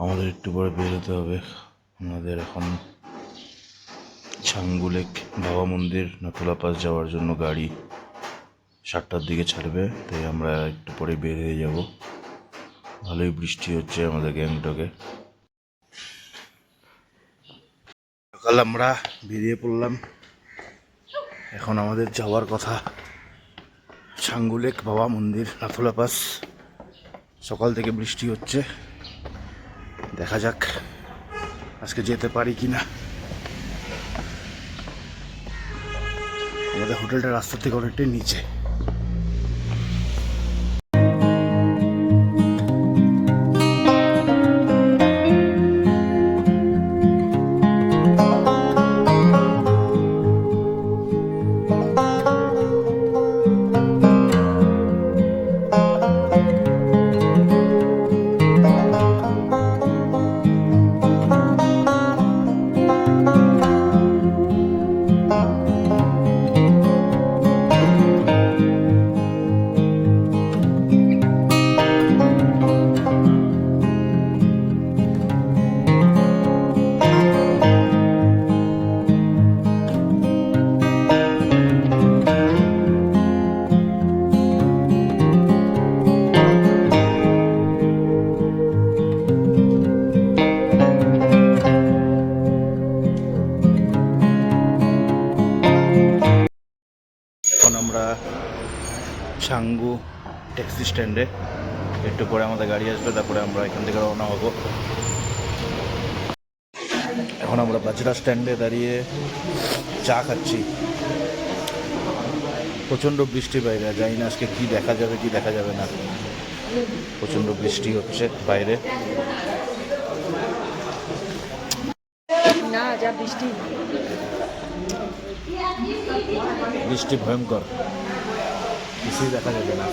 আমাদের একটু পরে বেরোতে হবে। আমাদের এখন ছাঙ্গুলেক বাবা মন্দির নাথুলা পাস যাওয়ার জন্য গাড়ি সাতটার দিকে ছাড়বে, তাই আমরা একটু পরে বের হয়ে যাব। ভালোই বৃষ্টি হচ্ছে আমাদের গ্যাংটকে। সকাল আমরা বেরিয়ে পড়লাম। এখন আমাদের যাওয়ার কথা। ছাঙ্গুলেক বাবা মন্দির নাথুলা পাস। সকাল থেকে বৃষ্টি হচ্ছে। দেখা যাক। আজকে যেতে পারি কি না আমাদের হোটেলটা রাস্তা থেকে অনেকটাই নিচে। স্ট্যান্ডে। একটু পরে আমাদের গাড়ি আসবে তারপরে আমরা এখান থেকে রওনা হব। এখন আমরা বাজরা স্ট্যান্ডে দাঁড়িয়ে চা খাচ্ছি। প্রচণ্ড বৃষ্টি বাইরে জানি না আজকে কি দেখা যাবে কি দেখা যাবে না। প্রচণ্ড বৃষ্টি হচ্ছে বাইরে। না যা বৃষ্টি। বৃষ্টি ভয়ঙ্কর। কিছুই দেখা যাবে না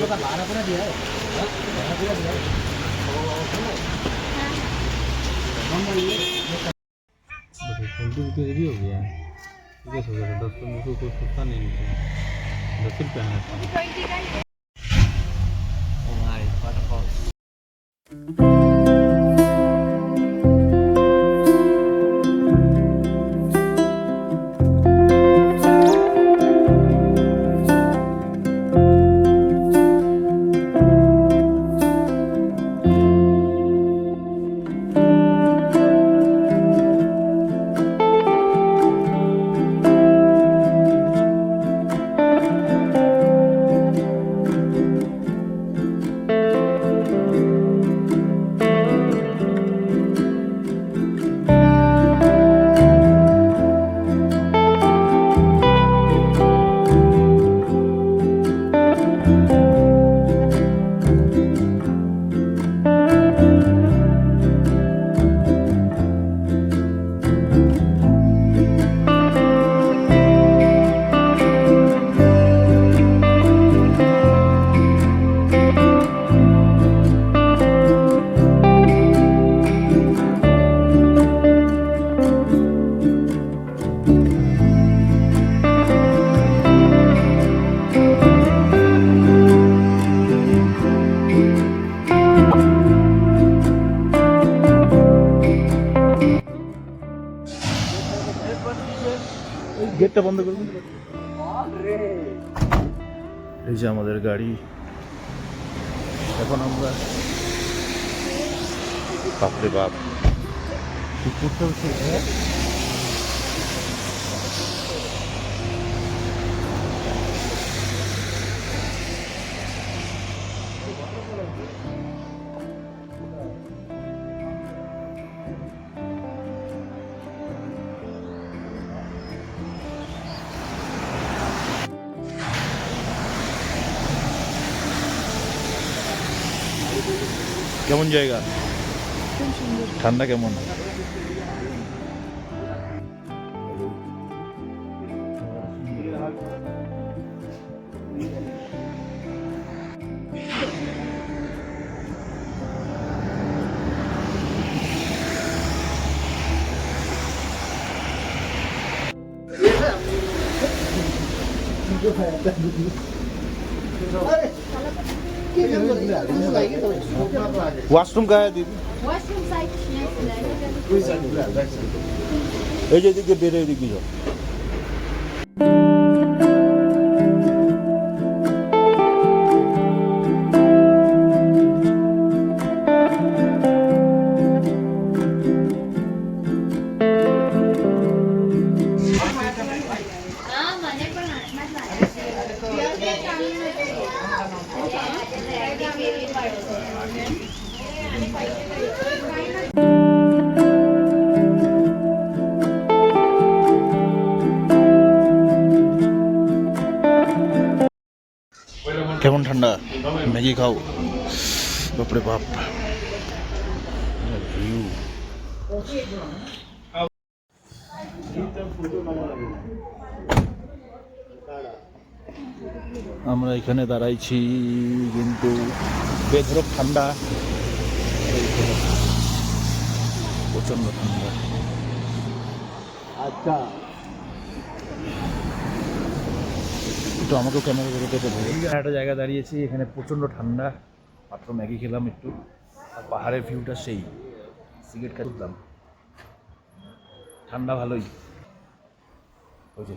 का भाड़ा पूरा दिया है भाड़ा पूरा दिया है रेडी हो गया दस हज़ार दस पर मुझको कुछ सस्ता नहीं मिलता दस रुपये आना चाहिए গেটটা বন্ধ করুন এই যে আমাদের গাড়ি। এখন আমরা বাপরে বাপ। কি করতে হচ্ছে কেমন জায়গা ঠান্ডা কেমন ওয়াশরুম গায়ে দিবি Washroom site next এই যে এদিকে বেড়ে এদিকে যাও। Ah, কেমন ঠান্ডা? ম্যাগি খাও। বাপরে বাপ। আমরা এখানে দাঁড়াইছি কিন্তু বেধরক ঠান্ডা। প্রচণ্ড ঠান্ডা। আচ্ছা। একটু আমাকেও ক্যামেরা করে দেবে একটা জায়গা দাঁড়িয়েছি, এখানে প্রচণ্ড ঠান্ডা। মাত্র ম্যাগি খেলাম একটু। আর পাহাড়ের ভিউটা সেই। সিগারেট খাচ্ছিলাম ঠান্ডা ভালোই। ওই যে।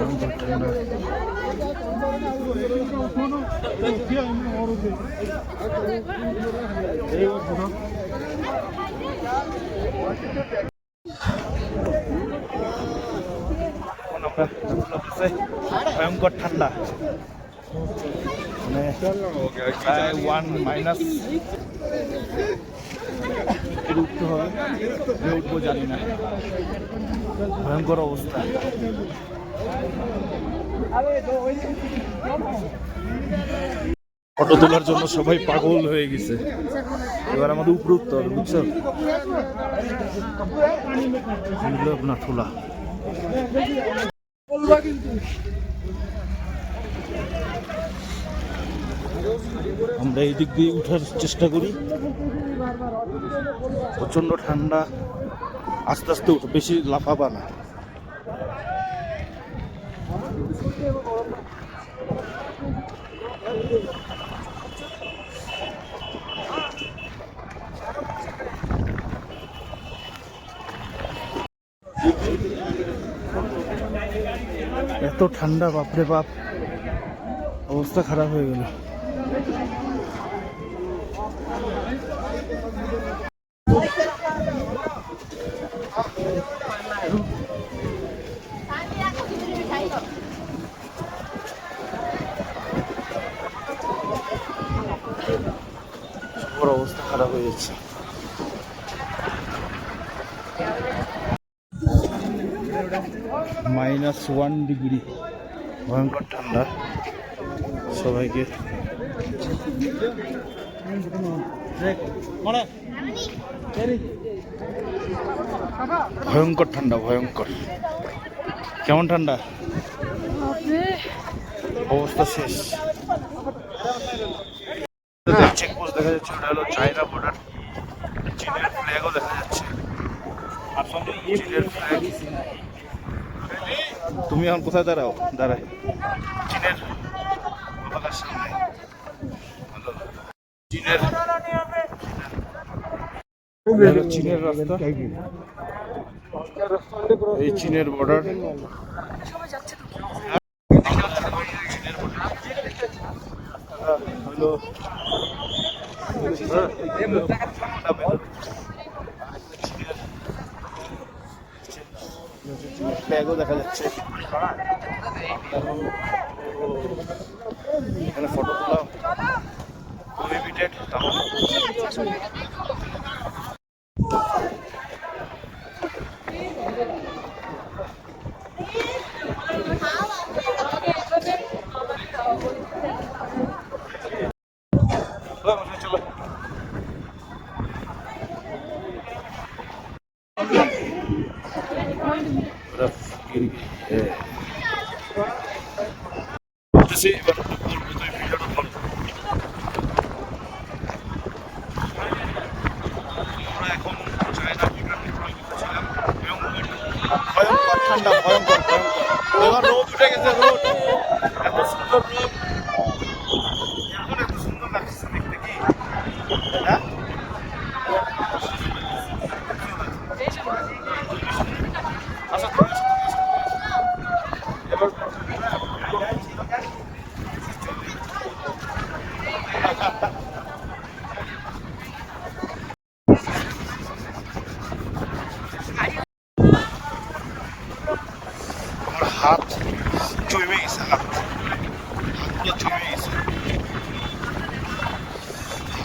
ভয়ঙ্কর ঠান্ডা এখন আমরা নাথুলা ভয়ঙ্কর ঠান্ডা। মানে ওয়ান মাইনাস উঠতে হবে। উঠবো জানি না। ভয়ঙ্কর অবস্থা। ফটো তোলার জন্য সবাই পাগল হয়ে গেছে। এবার আমাদের উপরে উঠতে হবে, বুঝছ? না ঠোলা আমরা এই দিক দিয়ে উঠার চেষ্টা করি। প্রচণ্ড ঠান্ডা, আস্তে আস্তে বেশি লাফাবা না। এত ঠান্ডা বাপরে বাপ। অবস্থা খারাপ হয়ে গেল। অবস্থা খারাপ হয়ে যাচ্ছে। Minus one degree. ভয়ঙ্কর ঠান্ডা। সবাইকে। ভয়ঙ্কর ঠান্ডা, ভয়ঙ্কর। কেমন ঠান্ডা? অবস্থা শেষ। চেকপোস্ট দেখা যাচ্ছে, ওটা হলো চায়না বর্ডার চীনের ফ্ল্যাগও দেখা যাচ্ছে। চীনের ফ্ল্যাগ তুমি এখন কোথায় দাঁড়াও? দাঁড়ায় চীনের রাস্তা। এই চীনের বর্ডার হলো ব্যাগও দেখা যাচ্ছে। এখানে ফটো তোলা প্রহিবিটেড তাও চলো বলতেছি এবার বলব তুই ভিডিওটা ধর আমরা এখন চায়না ভিডিও নির্মাণ করতেছিলাম এবং ভয়ঙ্কর ঠান্ডা ভয়ঙ্কর ভয়ঙ্কর এবার রোদ উঠে এত সুন্দর রোদ এত সুন্দর লাগছে দেখতে আচ্ছা ঠিক আছে, ঠিক আছে। এবার আমার হাত জমে গেছে হাত হাতগুলো জমে গেছে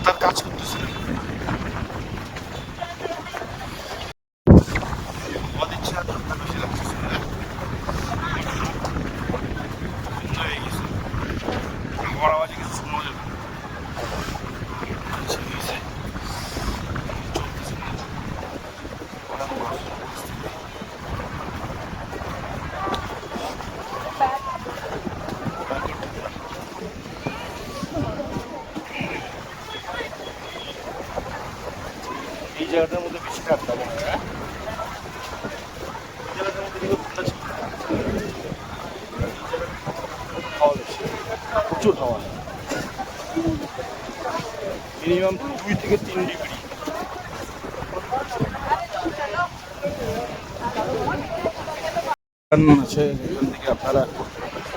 তার কাজ করতেছে না। আমাদের ইচ্ছা ঠান্ডা বেশি লাগতেছে না। বন্ধ হয়ে গেছে। আমার আওয়াজে কিছু শোনা যাবে না। জমে গেছে। চলতেছে না। ভয়ঙ্কর পরিস্থিতি। এই জায়গাটার মধ্যে বেশি ঠান্ডা মনে হয়? জায়গাটার প্রচুর হাওয়া। মিনিমাম দুই থেকে তিন ডিগ্রি। আছে এখান থেকে আপনারা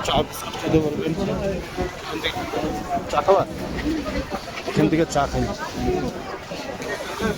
চা খেতে পারবেন। চা খাওয়া? এখান থেকে চা খাই।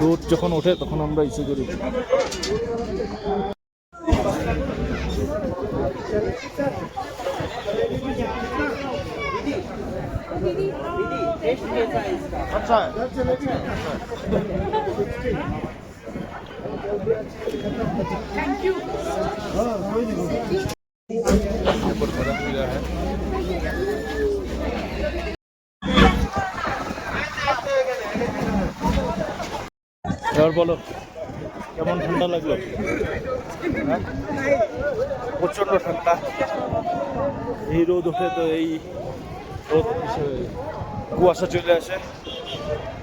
রোদ যখন ওঠে তখন আমরা ইসে করি আচ্ছা ऊपर बर्फ गिरा है বলো কেমন ঠান্ডা লাগল? প্রচণ্ড ঠান্ডা। এই রোদ ওঠে তো এই রোদ কুয়াশা চলে আসে।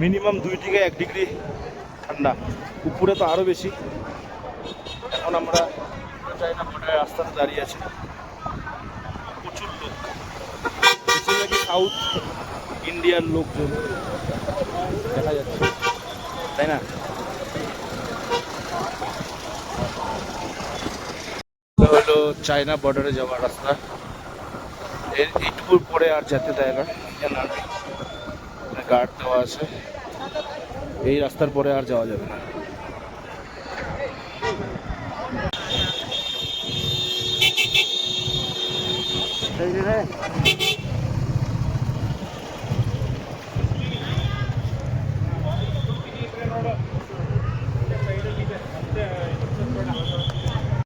মিনিমাম দুই থেকে এক ডিগ্রি ঠান্ডা। উপরে তো আরও বেশি। এখন এখন আমরা চাইনা বর্ডারের রাস্তাতে দাঁড়িয়ে আছি। প্রচুর লোক বেশিরভাগই সাউথ ইন্ডিয়ান লোকজন দেখা যাচ্ছে। তাই না? হলো চায়না বর্ডারে যাওয়ার রাস্তা। এর এইটুকুর পরে আর যেতে দেয় না। গার্ড দেওয়া আছে। এই রাস্তার পরে আর যাওয়া যাবে না। Hey, hey, রে।